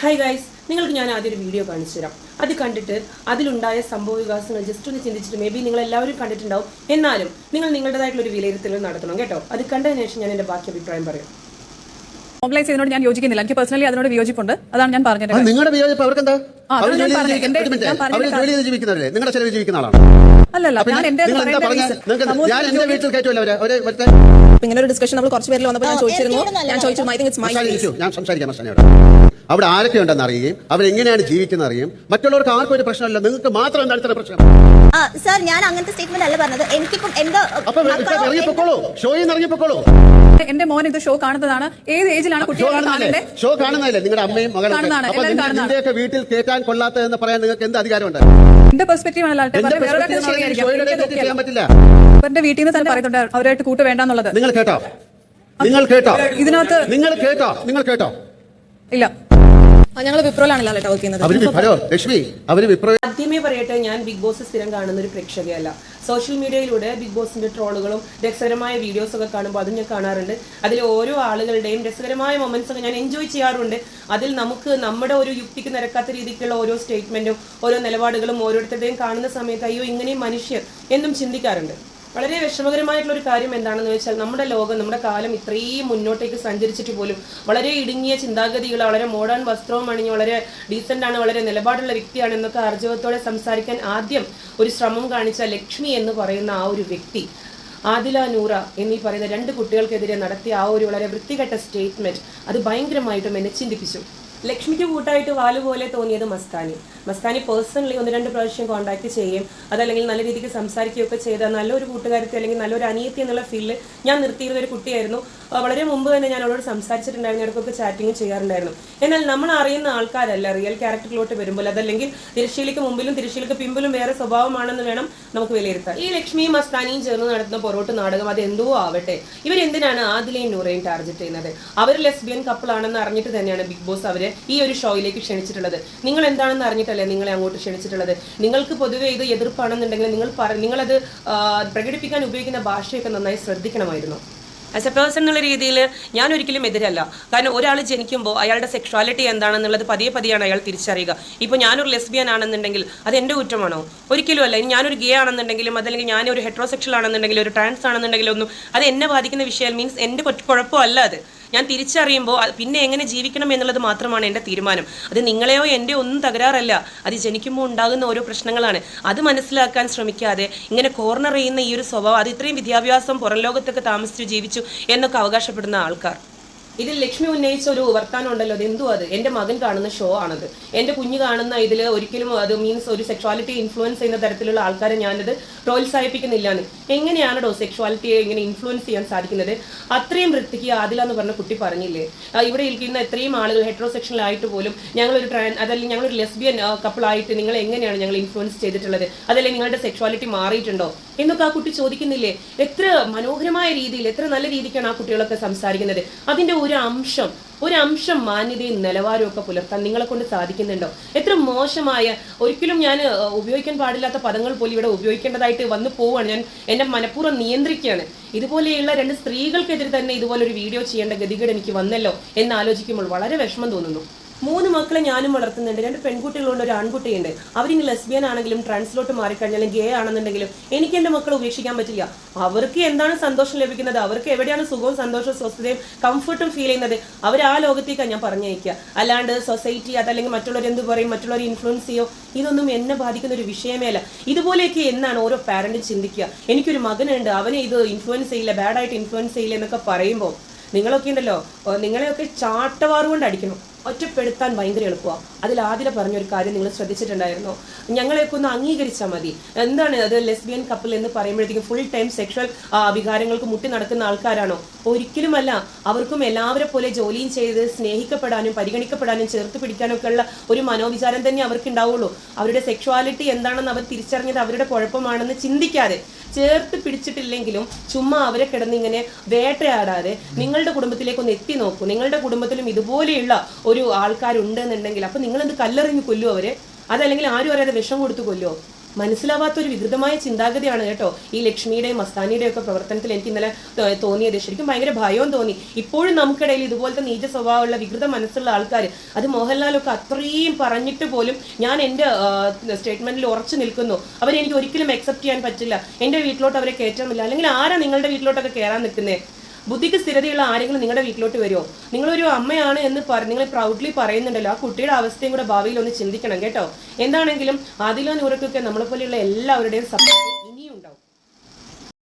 Hi guys നിങ്ങൾക്ക് ഞാൻ ആദ്യം ഒരു വീഡിയോ കാണിച്ചു തരാം. അത് കണ്ടിട്ട് അതിലുണ്ടായ സംഭവ വികാസങ്ങൾ ജസ്റ്റ് ഒന്ന് ചിന്തിച്ചിട്ട് മേ ബി നിങ്ങൾ എല്ലാവരും കണ്ടിട്ടുണ്ടാവും. എന്നാലും നിങ്ങൾ നിങ്ങളുടേതായിട്ടുള്ള ഒരു വിലയിരുത്തൽ നടത്തണം കേട്ടോ. അത് കണ്ടതിന് ശേഷം ഞാൻ എന്റെ ബാക്കി അഭിപ്രായം പറയാം. മോബിലൈസ് ചെയ്തതിനോട് ഞാൻ യോജിക്കുന്നില്ല. എനിക്ക് പേഴ്സണലി അതിനോട് വിയോജിപ്പുണ്ട്. അതാണ് ഞാൻ പറഞ്ഞത് നിങ്ങളുടെ വിയോജിപ്പ് അവർക്കെന്താ? നിങ്ങളുടെ ചെലവ് ജീവിക്കുന്ന ആളാണ്? അല്ലല്ല ഞാൻ എന്റെ ഇങ്ങനെ ഒരു ഡിസ്കഷൻ നമ്മൾ കുറച്ച് പേരിൽ വന്നപ്പോൾ ഞാൻ ചോദിച്ചിരുന്നു. ഞാൻ ചോദിച്ചു. ഞാൻ സംസാരിക്കാം അവിടെ ആരൊക്കെ ഉണ്ടെന്ന് അറിയുകയും അവരെങ്ങനെയാണ് ജീവിക്കുന്നത് അറിയും മറ്റുള്ളവർക്ക് ആർക്കും ഒരു പ്രശ്നമല്ല. നിങ്ങൾക്ക് മാത്രം എന്താണ് ഇത്ര പ്രശ്നം? ആ സാർ ഞാൻ അങ്ങനത്തെ സ്റ്റേറ്റ്മെന്റ് അല്ല പറഞ്ഞത്. എനിക്കിപ്പം എന്റെ അപ്പൊ ഇപ്പൊ ഇറങ്ങിപ്പോക്കോളൂ. ഷോയിൽ നിന്ന് ഇറങ്ങിപ്പോക്കോളൂ. എന്റെ മോൻ ഇത് ഷോ കാണുന്നതാണ്. ഏത് ഏജിലാണ് ഷോ കുട്ടികൾ ഷോ കാണുന്നില്ലേ നിങ്ങളുടെ അമ്മയും മകളും കാണുന്നതാണ്. അപ്പൊ എല്ലാവരും കാണുന്നതാണ്. നിന്റെയൊക്കെ വീട്ടിൽ കേറ്റാൻ കൊള്ളാത്തതെന്ന് പറയാൻ നിങ്ങൾക്ക് എന്ത് അധികാരമുണ്ട്? എന്റെ perspective ഷോയുടെ ചെയ്യാൻ പറ്റില്ല. എന്റെ വീട്ടിൽ നിന്ന് തന്നെ പറയുന്നുണ്ട്. അവരായിട്ട് കൂട്ട് വേണ്ടെന്നുള്ളത് നിങ്ങൾ കേട്ടോ. നിങ്ങൾ കേട്ടോ. ഇതിനകത്ത് നിങ്ങൾ കേട്ടോ. നിങ്ങൾ കേട്ടോ. ഇല്ല. ഞങ്ങൾ വിപ്രോയിലാണല്ലോ കേട്ടോ വർക്ക് ചെയ്യുന്നത്. ഹലോ ലക്ഷ്മി? അവർ വിപ്ര ആദ്യമേ പറയട്ടെ ഞാൻ ബിഗ് ബോസ് സ്ഥിരം കാണുന്ന ഒരു പ്രേക്ഷകയല്ല. സോഷ്യൽ മീഡിയയിലൂടെ ബിഗ് ബോസിന്റെ ട്രോളുകളും രസകരമായ വീഡിയോസ് ഒക്കെ കാണുമ്പോൾ അതും ഞാൻ കാണാറുണ്ട്. അതിൽ ഓരോ ആളുകളുടെയും രസകരമായ മൊമെന്റ്സ് ഒക്കെ ഞാൻ എൻജോയ് ചെയ്യാറുണ്ട്. അതിൽ നമുക്ക് നമ്മുടെ ഒരു യുക്തിക്ക് നിരക്കാത്ത രീതിക്കുള്ള ഓരോ സ്റ്റേറ്റ്മെന്റും ഓരോ നിലപാടുകളും ഓരോരുത്തരുടെയും കാണുന്ന സമയത്ത് അയ്യോ ഇങ്ങനെയും മനുഷ്യർ എന്നും ചിന്തിക്കാറുണ്ട്. വളരെ വിഷമകരമായിട്ടുള്ള ഒരു കാര്യം എന്താണെന്ന് വെച്ചാൽ നമ്മുടെ ലോകം നമ്മുടെ കാലം ഇത്രയും മുന്നോട്ടേക്ക് സഞ്ചരിച്ചിട്ട് പോലും വളരെ ഇടുങ്ങിയ ചിന്താഗതികൾ വളരെ മോഡേൺ വസ്ത്രവും അണിഞ്ഞ് വളരെ ഡീസന്റ് ആണ് വളരെ നിലപാടുള്ള വ്യക്തിയാണ് എന്നൊക്കെ ആർജവത്തോടെ സംസാരിക്കാൻ ആദ്യം ഒരു ശ്രമം കാണിച്ച ലക്ഷ്മി എന്ന് പറയുന്ന ആ ഒരു വ്യക്തി ആദില നൂറ എന്നീ പറയുന്ന രണ്ട് കുട്ടികൾക്കെതിരെ നടത്തിയ ആ ഒരു വളരെ വൃത്തികെട്ട സ്റ്റേറ്റ്മെന്റ് അത് ഭയങ്കരമായിട്ടും എന്നെ ചിന്തിപ്പിച്ചു. ലക്ഷ്മിക്ക് കൂട്ടായിട്ട് വാലുപോലെ തോന്നിയത് മസ്താനി. മസ്താനി പേഴ്സണലി ഒന്ന് രണ്ട് പ്രാവശ്യം കോൺടാക്ട് ചെയ്യും. അതല്ലെങ്കിൽ നല്ല രീതിക്ക് സംസാരിക്കുകയൊക്കെ ചെയ്ത നല്ലൊരു കൂട്ടുകാരത്തെ അല്ലെങ്കിൽ നല്ലൊരു അനിയത്തി എന്നുള്ള ഫീൽഡിൽ ഞാൻ നിർത്തിയിരുന്ന ഒരു കുട്ടിയായിരുന്നു. വളരെ മുമ്പ് തന്നെ ഞാൻ അവളോട് സംസാരിച്ചിട്ടുണ്ടായിരുന്നു. ഇടയ്ക്കൊക്കെ ചാറ്റിങ് ചെയ്യാറുണ്ടായിരുന്നു. എന്നാൽ നമ്മൾ അറിയുന്ന ആൾക്കാരല്ല. റിയൽ ക്യാരക്ടറിലോട്ട് വരുമ്പോൾ അതല്ലെങ്കിൽ തിരശ്ശീലയ്ക്ക് മുമ്പിലും തിരശ്ശീലയ്ക്ക് പിമ്പിലും വേറെ സ്വഭാവമാണെന്ന് വേണം നമുക്ക് വിലയിരുത്താൻ. ഈ ലക്ഷ്മിയും മസ്താനിയും ചേർന്ന് നടത്തുന്ന പൊറോട്ട് നാടകം അത് എന്തോ ആവട്ടെ. ഇവരെന്തിനാണ് ആദിലെയും നൂറേയും ടാർഗറ്റ് ചെയ്യുന്നത്? അവർ ലെസ്ബിയൻ കപ്പിൾ ആണെന്ന് അറിഞ്ഞിട്ട് തന്നെയാണ് ബിഗ് ബോസ് അവരെ ഈ ഒരു ഷോയിലേക്ക് ക്ഷണിച്ചിട്ടുള്ളത്. നിങ്ങൾ എന്താണെന്ന് അറിഞ്ഞിട്ടല്ലേ നിങ്ങളെ അങ്ങോട്ട് ക്ഷണിച്ചിട്ടുള്ളത്? നിങ്ങൾക്ക് പൊതുവേ ഇത് എതിർപ്പാണെന്നുണ്ടെങ്കിൽ നിങ്ങൾ പറ നിങ്ങളത് പ്രകടിപ്പിക്കാൻ ഉപയോഗിക്കുന്ന ഭാഷയൊക്കെ നന്നായി ശ്രദ്ധിക്കണമായിരുന്നു. ആസ് എ പേഴ്സൺ എന്നുള്ള രീതിയിൽ ഞാൻ ഒരിക്കലും എതിരല്ല. കാരണം ഒരാൾ ജനിക്കുമ്പോൾ അയാളുടെ സെക്ഷുവാലിറ്റി എന്താണെന്നുള്ളത് പതിയെ പതിയാണ് അയാൾ തിരിച്ചറിയുക. ഇപ്പോൾ ഞാനൊരു ലെസ്ബിയൻ ആണെന്നുണ്ടെങ്കിൽ അത് എന്റെ കുറ്റമാണോ? ഒരിക്കലും അല്ല. ഇനി ഞാനൊരു ഗേ ആണെന്നുണ്ടെങ്കിലും അതല്ലെങ്കിൽ ഞാനൊരു ഹെട്രോസെക്ഷൽ ആണെന്നുണ്ടെങ്കിലും ഒരു ട്രാൻസ് ആണെന്നുണ്ടെങ്കിലും ഒന്നും അത് എന്നെ ബാധിക്കുന്ന വിഷയം മീൻസ് എന്റെ കുഴപ്പമല്ല അത്. ഞാൻ തിരിച്ചറിയുമ്പോൾ പിന്നെ എങ്ങനെ ജീവിക്കണം എന്നുള്ളത് മാത്രമാണ് എന്റെ തീരുമാനം. അത് നിങ്ങളെയോ എന്റെ ഒന്നും തകരാറല്ല. അത് ജനിക്കുമ്പോൾ ഉണ്ടാകുന്ന ഓരോ പ്രശ്നങ്ങളാണ്. അത് മനസ്സിലാക്കാൻ ശ്രമിക്കാതെ ഇങ്ങനെ കോർണർ ചെയ്യുന്ന ഈ ഒരു സ്വഭാവം അത് ഇത്രയും വിദ്യാഭ്യാസം പുറം ലോകത്തൊക്കെ താമസിച്ചു ജീവിച്ചു എന്നൊക്കെ അവകാശപ്പെടുന്ന ആൾക്കാർ. ഇതിൽ ലക്ഷ്മി ഉന്നയിച്ച ഒരു വർത്താനം ഉണ്ടല്ലോ അത് എന്തോ അത്? എന്റെ മകൻ കാണുന്ന ഷോ ആണത്. എന്റെ കുഞ്ഞ് കാണുന്ന ഇതിൽ ഒരിക്കലും അത് മീൻസ് ഒരു സെക്ഷുവാലിറ്റി ഇൻഫ്ലുവൻസ് ചെയ്യുന്ന തരത്തിലുള്ള ആൾക്കാരെ ഞാനത് പ്രോത്സാഹിപ്പിക്കുന്നില്ല എന്ന് എങ്ങനെയാണോ സെക്ഷുവാലിറ്റിയെ ഇങ്ങനെ ഇൻഫ്ലുവൻസ് ചെയ്യാൻ സാധിക്കുന്നത്? അത്രയും വൃത്തിക്ക് ആദില എന്ന് പറഞ്ഞ കുട്ടി പറഞ്ഞില്ലേ? ഇവിടെ ഇരിക്കുന്ന എത്രയും ആളുകൾ ഹെട്രോസെക്ഷണൽ ആയിട്ട് പോലും ഞങ്ങളൊരു ട്രാൻ അതല്ലെങ്കിൽ ഞങ്ങളൊരു ലെസ്ബിയൻ കപ്പിളായിട്ട് നിങ്ങൾ എങ്ങനെയാണ് ഞങ്ങൾ ഇൻഫ്ലുവൻസ് ചെയ്തിട്ടുള്ളത്? അതല്ലെങ്കിൽ നിങ്ങളുടെ സെക്ഷുവാലിറ്റി മാറിയിട്ടുണ്ടോ? എന്നൊക്കെ ആ കുട്ടി ചോദിക്കുന്നില്ലേ? എത്ര മനോഹരമായ രീതിയിൽ എത്ര നല്ല രീതിക്കാണ് ആ കുട്ടികളൊക്കെ സംസാരിക്കുന്നത്? അതിന്റെ അംശം ഒരു അംശം മാന്യതയും നിലവാരവും ഒക്കെ പുലർത്താൻ നിങ്ങളെ കൊണ്ട് സാധിക്കുന്നുണ്ടോ? എത്ര മോശമായ ഒരിക്കലും ഞാൻ ഉപയോഗിക്കാൻ പാടില്ലാത്ത പദങ്ങൾ പോലും ഇവിടെ ഉപയോഗിക്കേണ്ടതായിട്ട് വന്നു പോവാണ് ഞാൻ എന്റെ മനഃപൂർവം നിയന്ത്രിക്കുകയാണ്. ഇതുപോലെയുള്ള രണ്ട് സ്ത്രീകൾക്കെതിരെ തന്നെ ഇതുപോലൊരു വീഡിയോ ചെയ്യേണ്ട ഗതികേട് എനിക്ക് വന്നല്ലോ എന്ന് ആലോചിക്കുമ്പോൾ വളരെ വിഷമം തോന്നുന്നു. മൂന്ന് മക്കളെ ഞാനും വളർത്തുന്നുണ്ട്. രണ്ട് പെൺകുട്ടികളുണ്ട് ഒരു ആൺകുട്ടിയുണ്ട്. അവരിനി ലെസ്ബിയൻ ആണെങ്കിലും ട്രാൻസ്ലോട്ട് മാറിക്കഴിഞ്ഞാലും ഗേ ആണെന്നുണ്ടെങ്കിലും എനിക്ക് എന്റെ മക്കളെ ഉപേക്ഷിക്കാൻ പറ്റില്ല. അവർക്ക് എന്താണ് സന്തോഷം ലഭിക്കുന്നത്? അവർക്ക് എവിടെയാണ് സുഖവും സന്തോഷവും സ്വസ്ഥതയും കംഫർട്ടും ഫീൽ ചെയ്യുന്നത്? അവർ ആ ലോകത്തേക്കാണ് ഞാൻ പറഞ്ഞയക്കുക. അല്ലാണ്ട് സൊസൈറ്റി അതല്ലെങ്കിൽ മറ്റുള്ളവർ എന്ത് പറയും? മറ്റുള്ളവർ ഇൻഫ്ലുവൻസ് ചെയ്യോ? ഇതൊന്നും എന്നെ ബാധിക്കുന്ന ഒരു വിഷയമേ അല്ല ഇതുപോലെയൊക്കെ എന്നാണ് ഓരോ പാരന്റും ചിന്തിക്കുക. എനിക്കൊരു മകനുണ്ട്. അവനെ ഇത് ഇൻഫ്ലുവൻസ് ചെയ്യില്ല ബാഡായിട്ട് ഇൻഫ്ലുവൻസ് ചെയ്യില്ല എന്നൊക്കെ പറയുമ്പോൾ നിങ്ങളൊക്കെ ഉണ്ടല്ലോ നിങ്ങളെയൊക്കെ ചാട്ടവാറുകൊണ്ട് അടിക്കണം. ഒറ്റപ്പെടുത്താൻ ഭയങ്കര എളുപ്പമാണ് അതിൽ ആദ്യം പറഞ്ഞൊരു കാര്യം നിങ്ങൾ ശ്രദ്ധിച്ചിട്ടുണ്ടായിരുന്നു. ഞങ്ങളെയൊക്കെ ഒന്ന് അംഗീകരിച്ചാൽ മതി. എന്താണ് അത് ലെസ്ബിയൻ കപ്പിൾ എന്ന് പറയുമ്പോഴത്തേക്കും ഫുൾ ടൈം സെക്ഷൽ വികാരങ്ങൾക്ക് മുട്ടി നടക്കുന്ന ആൾക്കാരാണോ? ഒരിക്കലുമല്ല. അവർക്കും എല്ലാവരെ പോലെ ജോലിയും ചെയ്ത് സ്നേഹിക്കപ്പെടാനും പരിഗണിക്കപ്പെടാനും ചേർത്ത് പിടിക്കാനും ഒക്കെ ഉള്ള ഒരു മനോവിചാരം തന്നെ അവർക്ക് ഉണ്ടാവുള്ളൂ അവരുടെ സെക്ഷുവാലിറ്റി എന്താണെന്ന് അവർ തിരിച്ചറിഞ്ഞത് അവരുടെ കുഴപ്പമാണെന്ന് ചിന്തിക്കാതെ. ചേർത്ത് പിടിച്ചിട്ടില്ലെങ്കിലും ചുമ്മാ അവരെ കിടന്ന് ഇങ്ങനെ വേട്ടയാടാതെ നിങ്ങളുടെ കുടുംബത്തിലേക്ക് ഒന്ന് എത്തി നോക്കൂ. നിങ്ങളുടെ കുടുംബത്തിലും ഇതുപോലെയുള്ള ഒരു ആൾക്കാരുണ്ടെന്നുണ്ടെങ്കിൽ അപ്പൊ നിങ്ങളെന്ത് കല്ലെറിഞ്ഞ് കൊല്ലു അവരെ? അതല്ലെങ്കിൽ ആരും അറിയാതെ വിഷം കൊടുത്ത് കൊല്ലുമോ മനസ്സിലാവാത്ത ഒരു വികൃതമായ ചിന്താഗതിയാണ് കേട്ടോ ഈ ലക്ഷ്മിയുടെയും മസ്താനിയുടെയും ഒക്കെ പ്രവർത്തനത്തിൽ എനിക്ക് ഇന്നലെ തോന്നിയത്. ശരിക്കും ഭയങ്കര ഭയവും തോന്നി. ഇപ്പോഴും നമുക്കിടയിൽ ഇതുപോലത്തെ നീച സ്വഭാവമുള്ള വികൃത മനസ്സുള്ള ആൾക്കാർ അത് മോഹൻലാലൊക്കെ അത്രയും പറഞ്ഞിട്ട് പോലും ഞാൻ എന്റെ സ്റ്റേറ്റ്മെന്റിൽ ഉറച്ചു നിൽക്കുന്നു. അവരെ എനിക്ക് ഒരിക്കലും അക്സെപ്റ്റ് ചെയ്യാൻ പറ്റില്ല. എന്റെ വീട്ടിലോട്ട് അവരെ കയറ്റാമില്ല അല്ലെങ്കിൽ ആരാ നിങ്ങളുടെ വീട്ടിലോട്ടൊക്കെ കയറാൻ നിൽക്കുന്നത് ബുദ്ധിക്ക് സ്ഥിരതയുള്ള ആരെങ്കിലും നിങ്ങളുടെ വീട്ടിലോട്ട് വരുമോ? നിങ്ങളൊരു അമ്മയാണ് എന്ന് പറ നിങ്ങൾ പ്രൗഡ്ലി പറയുന്നുണ്ടല്ലോ. ആ കുട്ടിയുടെ അവസ്ഥയും കൂടെ ഭാവിയിൽ ഒന്ന് ചിന്തിക്കണം കേട്ടോ. എന്താണെങ്കിലും ആദിലോ നൂറക്കൊക്കെ നമ്മളെ പോലെയുള്ള എല്ലാവരുടെയും സപ്പോർട്ട്